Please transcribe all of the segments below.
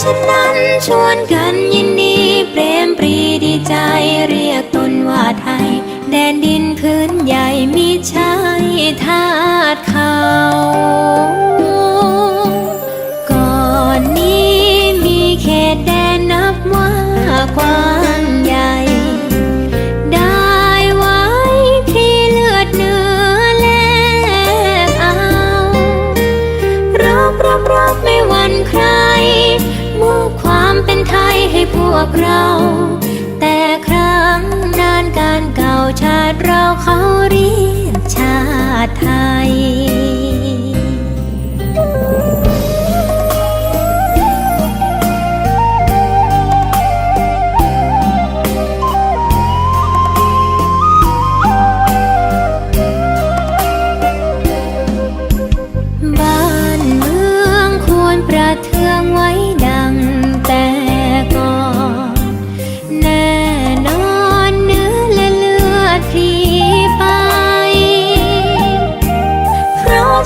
ฉันนั้นชวนกันยินดีเปรมปรีดีใจเรียกตนว่าไทย แดนดินพื้นใหญ่มีชายทาสเขา ราเขาเรียกชาติไทย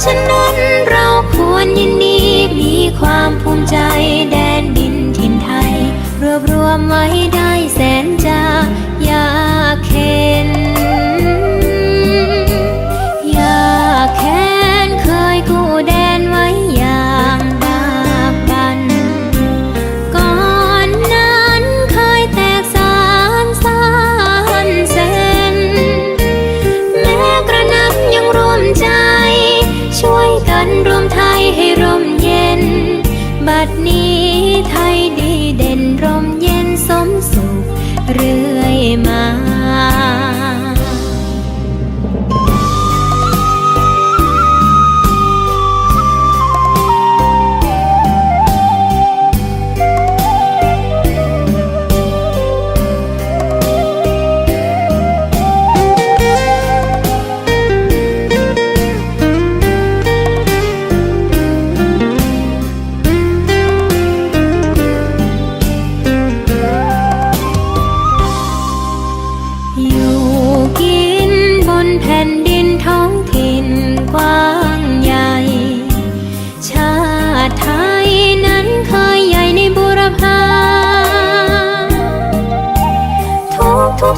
ฉะนั้นเราควรยินดีมีความภูมิใจแดนดินถิ่นไทย รวบรวมไว้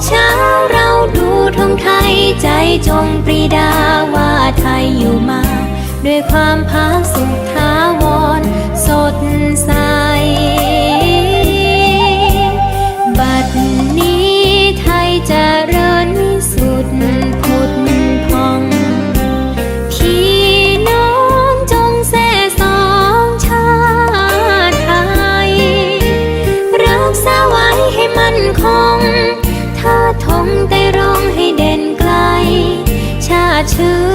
เช้าเราดูธงไทยใจจงปรีดาว่าไทยอยู่มา ด้วยความภาสุถาวรสดใส to